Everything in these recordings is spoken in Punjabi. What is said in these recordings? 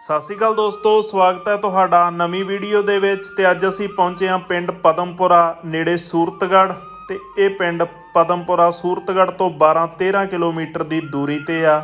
ਸਤਿ ਸ਼੍ਰੀ ਅਕਾਲ ਦੋਸਤੋ, ਸਵਾਗਤ ਹੈ ਤੁਹਾਡਾ ਨਵੀਂ ਵੀਡੀਓ ਦੇ ਵਿੱਚ ਤੇ ਅੱਜ ਅਸੀਂ ਪਹੁੰਚੇ ਹਾਂ ਪਿੰਡ ਪਦਮਪੁਰਾ ਨੇੜੇ ਸੂਰਤਗੜ੍ਹ ਤੇ ਇਹ ਪਿੰਡ ਪਦਮਪੁਰਾ ਸੂਰਤਗੜ੍ਹ ਤੋਂ 12-13 ਕਿਲੋਮੀਟਰ ਦੀ ਦੂਰੀ ਤੇ ਆ।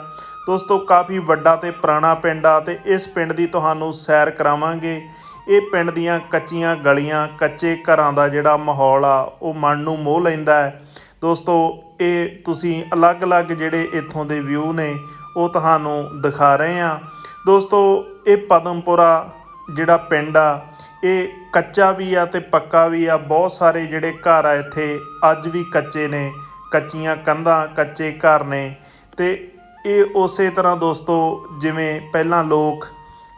ਦੋਸਤੋ, ਕਾਫੀ ਵੱਡਾ ਤੇ ਪੁਰਾਣਾ ਪਿੰਡ ਆ ਤੇ ਇਸ ਪਿੰਡ ਦੀ ਤੁਹਾਨੂੰ ਸੈਰ ਕਰਾਵਾਂਗੇ। ਇਹ ਪਿੰਡ ਦੀਆਂ ਕੱਚੀਆਂ ਗਲੀਆਂ, ਕੱਚੇ ਘਰਾਂ ਦਾ ਜਿਹੜਾ ਮਾਹੌਲ ਆ, ਉਹ ਮਨ ਨੂੰ ਮੋਹ ਲੈਂਦਾ ਹੈ। ਦੋਸਤੋ, ਇਹ ਤੁਸੀਂ ਅਲੱਗ-ਅਲੱਗ ਜਿਹੜੇ ਇੱਥੋਂ ਦੇ ਵਿਊ ਨੇ, ਉਹ ਤੁਹਾਨੂੰ ਦਿਖਾ ਰਹੇ ਆ ਦੋਸਤੋ, ਇਹ ਪਦਮਪੁਰਾ ਜਿਹੜਾ ਪਿੰਡ ਆ, ਇਹ ਕੱਚਾ ਵੀ ਆ ਤੇ ਪੱਕਾ ਵੀ ਆ। ਬਹੁਤ ਸਾਰੇ ਜਿਹੜੇ ਘਰ ਆ ਇੱਥੇ, ਅੱਜ ਵੀ ਕੱਚੇ ਨੇ। ਕੱਚੀਆਂ ਕੰਧਾਂ, ਕੱਚੇ ਘਰ ਨੇ। ਤੇ ਇਹ ਉਸੇ ਤਰ੍ਹਾਂ ਦੋਸਤੋ, ਜਿਵੇਂ ਪਹਿਲਾਂ ਲੋਕ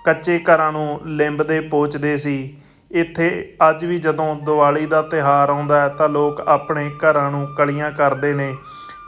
ਕੱਚੇ ਘਰਾਂ ਨੂੰ ਲਿੰਬਦੇ ਪੋਚਦੇ ਸੀ, ਇੱਥੇ ਅੱਜ ਵੀ ਜਦੋਂ ਦੀਵਾਲੀ ਦਾ ਤਿਹਾਰ ਆਉਂਦਾ ਤਾਂ ਲੋਕ ਆਪਣੇ ਘਰਾਂ ਨੂੰ ਕਲੀਆਂ ਕਰਦੇ ਨੇ,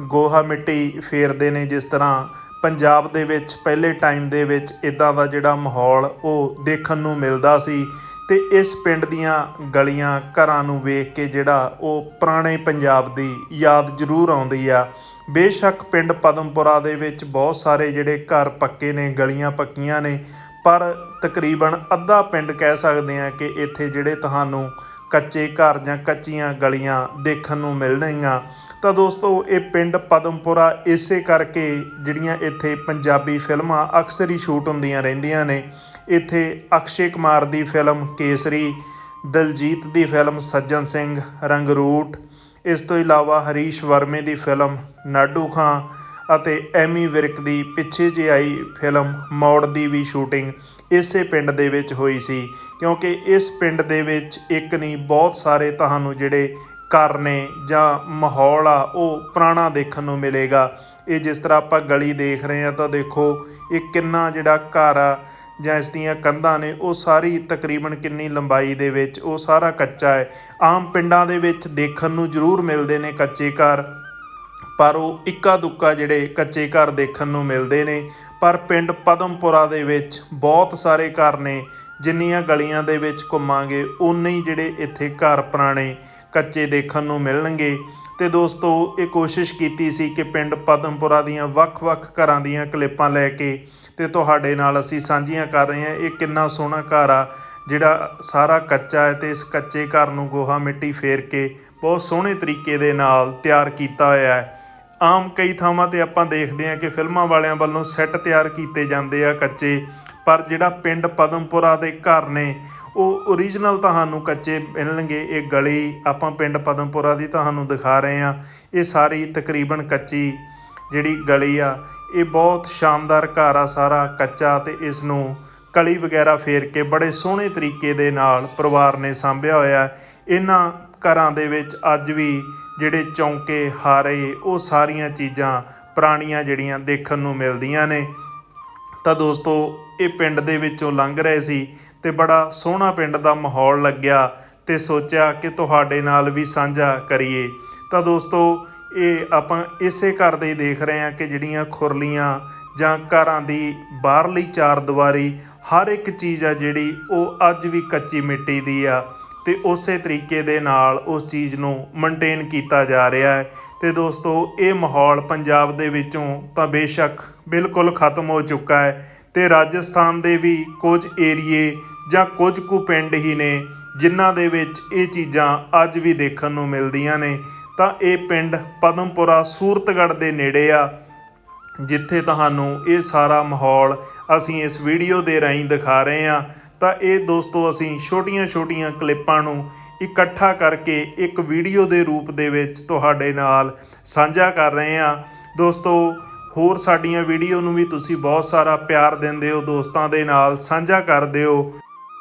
ਗੋਹਾ ਮਿੱਟੀ ਫੇਰਦੇ ਨੇ ਜਿਸ ਤਰ੍ਹਾਂ ਪੰਜਾਬ ਦੇ ਵਿੱਚ ਪਹਿਲੇ ਟਾਈਮ ਦੇ ਵਿੱਚ ਇਦਾਂ ਦਾ ਜਿਹੜਾ ਮਾਹੌਲ ਉਹ ਦੇਖਣ ਨੂੰ ਮਿਲਦਾ ਸੀ ਤੇ ਇਸ ਪਿੰਡ ਦੀਆਂ ਗਲੀਆਂ ਘਰਾਂ ਨੂੰ ਵੇਖ ਕੇ ਜਿਹੜਾ ਉਹ ਪੁਰਾਣੇ ਪੰਜਾਬ ਦੀ ਯਾਦ ਜ਼ਰੂਰ ਆਉਂਦੀ ਆ। ਬੇਸ਼ੱਕ ਪਿੰਡ ਪਦਮਪੁਰਾ ਦੇ ਵਿੱਚ ਬਹੁਤ ਸਾਰੇ ਜਿਹੜੇ ਘਰ ਪੱਕੇ ਨੇ, ਗਲੀਆਂ ਪੱਕੀਆਂ ਨੇ, ਪਰ ਤਕਰੀਬਨ ਅੱਧਾ ਪਿੰਡ ਕਹਿ ਸਕਦੇ ਆ ਕਿ ਇੱਥੇ ਜਿਹੜੇ ਤੁਹਾਨੂੰ ਕੱਚੇ ਘਰ ਜਾਂ ਕੱਚੀਆਂ ਗਲੀਆਂ ਦੇਖਣ ਨੂੰ ਮਿਲਣਗੀਆਂ ਤਾਂ ਦੋਸਤੋ, ਇਹ ਪਿੰਡ ਪਦਮਪੁਰਾ ਇਸੇ ਕਰਕੇ ਜਿਹੜੀਆਂ ਇੱਥੇ ਪੰਜਾਬੀ ਫਿਲਮਾਂ ਅਕਸਰ ਹੀ ਸ਼ੂਟ ਹੁੰਦੀਆਂ ਰਹਿੰਦੀਆਂ ਨੇ। ਇੱਥੇ ਅਕਸ਼ੇ ਕੁਮਾਰ ਦੀ ਫਿਲਮ ਕੇਸਰੀ, ਦਲਜੀਤ ਦੀ ਫਿਲਮ ਸੱਜਣ ਸਿੰਘ, ਰੰਗਰੂਟ, ਇਸ ਤੋਂ ਇਲਾਵਾ ਹਰੀਸ਼ ਵਰਮੇ ਦੀ ਫਿਲਮ ਨਾਡੂ ਖਾਂ ਅਤੇ ਐਮੀ ਵਿਰਕ ਦੀ ਪਿੱਛੇ ਜਿਹੀ ਆਈ ਫਿਲਮ ਮੌੜ ਦੀ ਵੀ ਸ਼ੂਟਿੰਗ। ਇਸੇ ਪਿੰਡ ਦੇ ਵਿੱਚ ਹੋਈ ਸੀ, ਕਿਉਂਕਿ ਇਸ ਪਿੰਡ ਦੇ ਵਿੱਚ ਇੱਕ ਨਹੀਂ ਬਹੁਤ ਸਾਰੇ ਤੁਹਾਨੂੰ ਜਿਹੜੇ ਘਰ ਨੇ ਜਾਂ ਮਾਹੌਲ ਆ, ਉਹ ਪੁਰਾਣਾ ਦੇਖਣ ਨੂੰ ਮਿਲੇਗਾ। ਇਹ ਜਿਸ ਤਰ੍ਹਾਂ ਆਪਾਂ ਗਲੀ ਦੇਖ ਰਹੇ ਆ ਤਾਂ ਦੇਖੋ ਇਹ ਕਿੰਨਾ ਜਿਹੜਾ ਘਰ ਆ, ਜਾਂ ਇਸ ਦੀਆਂ ਕੰਧਾਂ ਨੇ, ਉਹ ਸਾਰੀ ਤਕਰੀਬਨ ਕਿੰਨੀ ਲੰਬਾਈ ਦੇ ਵਿੱਚ, ਉਹ ਸਾਰਾ ਕੱਚਾ ਹੈ। ਆਮ ਪਿੰਡਾਂ ਦੇ ਵਿੱਚ ਦੇਖਣ ਨੂੰ ਜ਼ਰੂਰ ਮਿਲਦੇ ਨੇ ਕੱਚੇ ਘਰ, ਪਰ ਉਹ ਇੱਕਾ ਦੁੱਕਾ ਜਿਹੜੇ ਕੱਚੇ ਘਰ ਦੇਖਣ ਨੂੰ ਮਿਲਦੇ ਨੇ। ਪਰ ਪਿੰਡ ਪਦਮਪੁਰਾ ਦੇ ਵਿੱਚ ਬਹੁਤ ਸਾਰੇ ਘਰ ਨੇ, ਜਿੰਨੀਆਂ ਗਲੀਆਂ ਦੇ ਵਿੱਚ ਘੁੰਮਾਂਗੇ ਉਨੇ ਹੀ ਜਿਹੜੇ ਇੱਥੇ ਘਰ ਪੁਰਾਣੇ ਕੱਚੇ ਦੇਖਣ ਨੂੰ ਮਿਲਣਗੇ। ਤੇ ਦੋਸਤੋ, ਇਹ ਕੋਸ਼ਿਸ਼ ਕੀਤੀ ਸੀ ਕਿ ਪਿੰਡ ਪਦਮਪੁਰਾ ਦੀਆਂ ਵੱਖ-ਵੱਖ ਘਰਾਂ ਦੀਆਂ ਕਲਿੱਪਾਂ ਲੈ ਕੇ ਤੇ ਤੁਹਾਡੇ ਨਾਲ ਅਸੀਂ ਸਾਂਝੀਆਂ ਕਰ ਰਹੇ ਹਾਂ। ਇਹ ਕਿੰਨਾ ਸੋਹਣਾ ਘਰ ਆ, ਜਿਹੜਾ ਸਾਰਾ ਕੱਚਾ ਹੈ ਤੇ ਇਸ ਕੱਚੇ ਘਰ ਨੂੰ ਗੋਹਾ ਮਿੱਟੀ ਫੇਰ ਕੇ ਬਹੁਤ ਸੋਹਣੇ ਤਰੀਕੇ ਦੇ ਨਾਲ ਤਿਆਰ ਕੀਤਾ ਹੋਇਆ ਹੈ। ਆਮ ਕਈ ਥਾਵਾਂ ਤੇ ਆਪਾਂ ਦੇਖਦੇ ਹਾਂ ਕਿ ਫਿਲਮਾਂ ਵਾਲਿਆਂ ਵੱਲੋਂ ਸੈੱਟ ਤਿਆਰ ਕੀਤੇ ਜਾਂਦੇ ਆ ਕੱਚੇ। ਪਰ ਜਿਹੜਾ ਪਿੰਡ ਪਦਮਪੁਰਾ ਦੇ ਘਰ ਨੇ, ਉਹ ਓਰੀਜਨਲ ਤੁਹਾਨੂੰ ਕੱਚੇ ਮਿਲਣਗੇ। ਇਹ ਗਲੀ ਆਪਾਂ ਪਿੰਡ ਪਦਮਪੁਰਾ ਦੀ ਤੁਹਾਨੂੰ ਦਿਖਾ ਰਹੇ ਹਾਂ। ਇਹ ਸਾਰੀ ਤਕਰੀਬਨ ਕੱਚੀ ਜਿਹੜੀ ਗਲੀ ਆ, ਇਹ ਬਹੁਤ ਸ਼ਾਨਦਾਰ ਘਰ ਆ ਸਾਰਾ ਕੱਚਾ ਤੇ ਇਸ ਨੂੰ ਕਲੀ ਵਗੈਰਾ ਫੇਰ ਕੇ ਬੜੇ ਸੋਹਣੇ ਤਰੀਕੇ ਦੇ ਨਾਲ ਪਰਿਵਾਰ ਨੇ ਸਾਂਭਿਆ ਹੋਇਆ। ਇਹਨਾਂ ਘਰਾਂ ਦੇ ਵਿੱਚ ਅੱਜ ਵੀ ਜਿਹੜੇ ਚੌਂਕੇ, ਹਾਰੇ, ਉਹ ਸਾਰੀਆਂ ਚੀਜ਼ਾਂ ਪੁਰਾਣੀਆਂ ਜਿਹੜੀਆਂ ਦੇਖਣ ਨੂੰ ਮਿਲਦੀਆਂ ਨੇ। ਤਾਂ ਦੋਸਤੋ, ਇਹ ਪਿੰਡ ਦੇ ਵਿੱਚੋਂ ਲੰਘ ਰਹੇ ਸੀ ਤੇ ਬੜਾ ਸੋਹਣਾ ਪਿੰਡ ਦਾ ਮਾਹੌਲ ਲੱਗਿਆ ਤੇ ਸੋਚਿਆ ਕਿ ਤੁਹਾਡੇ ਨਾਲ ਵੀ ਸਾਂਝਾ ਕਰੀਏ। ਤਾਂ ਦੋਸਤੋ, ਇਹ ਆਪਾਂ ਇਸੇ ਘਰ ਦੇ ਹੀ ਦੇਖ ਰਹੇ ਹਾਂ ਕਿ ਜਿਹੜੀਆਂ ਖੁਰਲੀਆਂ ਜਾਂ ਘਰਾਂ ਦੀ ਬਾਹਰਲੀ ਚਾਰ ਦੀਵਾਰੀ ਹਰ ਇੱਕ ਚੀਜ਼ ਆ ਜਿਹੜੀ ਉਹ ਅੱਜ ਵੀ ਕੱਚੀ ਮਿੱਟੀ ਦੀ ਆ। ਤੇ ਉਸੇ ਤਰੀਕੇ ਦੇ ਨਾਲ ਉਸ ਚੀਜ਼ ਨੂੰ ਮੇਨਟੇਨ ਕੀਤਾ ਜਾ ਰਿਹਾ ਹੈ। ਤੇ ਦੋਸਤੋ, ਇਹ ਮਾਹੌਲ ਪੰਜਾਬ ਦੇ ਵਿੱਚੋਂ ਤਾਂ ਬੇਸ਼ੱਕ ਬਿਲਕੁਲ ਖਤਮ ਹੋ ਚੁੱਕਾ ਹੈ ਤੇ ਰਾਜਸਥਾਨ ਦੇ ਵੀ ਕੁਝ ਏਰੀਏ ਜਾਂ ਕੁਝ ਕੁ ਪਿੰਡ ਹੀ ਨੇ ਜਿਨ੍ਹਾਂ ਦੇ ਵਿੱਚ ਇਹ ਚੀਜ਼ਾਂ ਅੱਜ ਵੀ ਦੇਖਣ ਨੂੰ ਮਿਲਦੀਆਂ ਨੇ। ਤਾਂ ਇਹ ਪਿੰਡ ਪਦਮਪੁਰਾ ਸੂਰਤਗੜ੍ਹ ਦੇ ਨੇੜੇ ਆ, ਜਿੱਥੇ ਤੁਹਾਨੂੰ ਇਹ ਸਾਰਾ ਮਾਹੌਲ ਅਸੀਂ ਇਸ ਵੀਡੀਓ ਦੇ ਰਾਹੀਂ ਦਿਖਾ ਰਹੇ ਹਾਂ। ਤਾਂ ਇਹ ਦੋਸਤੋ ਅਸੀਂ ਛੋਟੀਆਂ-ਛੋਟੀਆਂ ਕਲਿੱਪਾਂ ਨੂੰ ਇਕੱਠਾ ਕਰਕੇ ਇੱਕ ਵੀਡੀਓ ਦੇ ਰੂਪ ਦੇ ਵਿੱਚ ਤੁਹਾਡੇ ਨਾਲ ਸਾਂਝਾ ਕਰ ਰਹੇ ਹਾਂ। ਦੋਸਤੋ, ਹੋਰ ਸਾਡੀਆਂ ਵੀਡੀਓ ਨੂੰ ਵੀ ਤੁਸੀਂ ਬਹੁਤ ਸਾਰਾ ਪਿਆਰ ਦਿੰਦੇ ਹੋ, ਦੋਸਤਾਂ ਦੇ ਨਾਲ ਸਾਂਝਾ ਕਰਦੇ ਹੋ।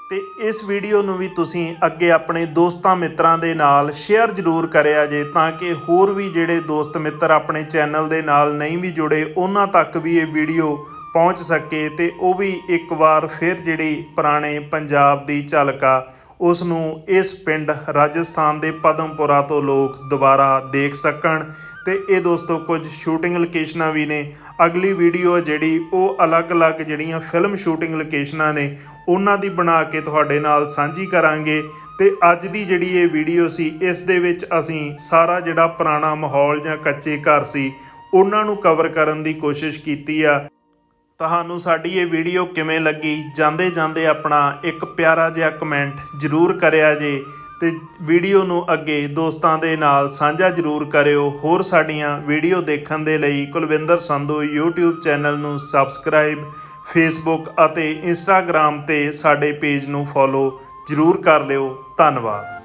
ਤੇ ਇਸ ਵੀਡੀਓ ਨੂੰ ਵੀ ਤੁਸੀਂ ਅੱਗੇ ਆਪਣੇ ਦੋਸਤਾਂ ਮਿੱਤਰਾਂ ਦੇ ਨਾਲ ਸ਼ੇਅਰ ਜ਼ਰੂਰ ਕਰਿਆ ਜੇ, ਤਾਂ ਕਿ ਹੋਰ ਵੀ ਜਿਹੜੇ ਦੋਸਤ ਮਿੱਤਰ ਆਪਣੇ ਚੈਨਲ ਦੇ ਨਾਲ ਨਹੀਂ ਵੀ ਜੁੜੇ, ਉਹਨਾਂ ਤੱਕ ਵੀ ਇਹ ਵੀਡੀਓ ਪਹੁੰਚ ਸਕੇ ਤੇ ਉਹ ਵੀ ਇੱਕ ਵਾਰ ਫਿਰ ਜਿਹੜੀ ਪੁਰਾਣੇ ਪੰਜਾਬ ਦੀ ਝਲਕ ਆ ਉਸ ਨੂੰ ਇਸ ਪਿੰਡ ਰਾਜਸਥਾਨ ਦੇ ਪਦਮਪੁਰਾ ਤੋਂ ਲੋਕ ਦੁਬਾਰਾ ਦੇਖ ਸਕਣ। ਤੇ ਇਹ ਦੋਸਤੋ ਕੁਝ ਸ਼ੂਟਿੰਗ ਲੋਕੇਸ਼ਨਾਂ ਵੀ ਨੇ। ਅਗਲੀ ਵੀਡੀਓ ਜਿਹੜੀ, ਉਹ ਅਲੱਗ-ਅਲੱਗ ਜਿਹੜੀਆਂ ਫਿਲਮ ਸ਼ੂਟਿੰਗ ਲੋਕੇਸ਼ਨਾਂ ਨੇ, ਉਹਨਾਂ ਦੀ ਬਣਾ ਕੇ ਤੁਹਾਡੇ ਨਾਲ ਸਾਂਝੀ ਕਰਾਂਗੇ। ਤੇ ਅੱਜ ਦੀ ਜਿਹੜੀ ਇਹ ਵੀਡੀਓ ਸੀ, ਇਸ ਦੇ ਵਿੱਚ ਅਸੀਂ ਸਾਰਾ ਜਿਹੜਾ ਪੁਰਾਣਾ ਮਾਹੌਲ ਜਾਂ ਕੱਚੇ ਘਰ ਸੀ, ਉਹਨਾਂ ਨੂੰ ਕਵਰ ਕਰਨ ਦੀ ਕੋਸ਼ਿਸ਼ ਕੀਤੀ ਆ। ਤੁਹਾਨੂੰ ਸਾਡੀ ਇਹ ਵੀਡੀਓ ਕਿਵੇਂ ਲੱਗੀ? ਜਾਂਦੇ ਜਾਂਦੇ ਆਪਣਾ ਇੱਕ ਪਿਆਰਾ ਜਿਹਾ ਕਮੈਂਟ ਜਰੂਰ ਕਰਿਆ ਜੇ ਤੇ ਵੀਡੀਓ ਨੂੰ ਅੱਗੇ ਦੋਸਤਾਂ ਦੇ ਨਾਲ ਸਾਂਝਾ ਜਰੂਰ ਕਰਿਓ। ਹੋਰ ਸਾਡੀਆਂ ਵੀਡੀਓ ਦੇਖਣ ਦੇ ਲਈ ਕੁਲਵਿੰਦਰ ਸੰਧੂ YouTube ਚੈਨਲ ਨੂੰ ਸਬਸਕ੍ਰਾਈਬ Facebook ਅਤੇ Instagram ਤੇ ਸਾਡੇ ਪੇਜ ਨੂੰ ਫੋਲੋ ਜਰੂਰ ਕਰ ਲਿਓ। ਧੰਨਵਾਦ।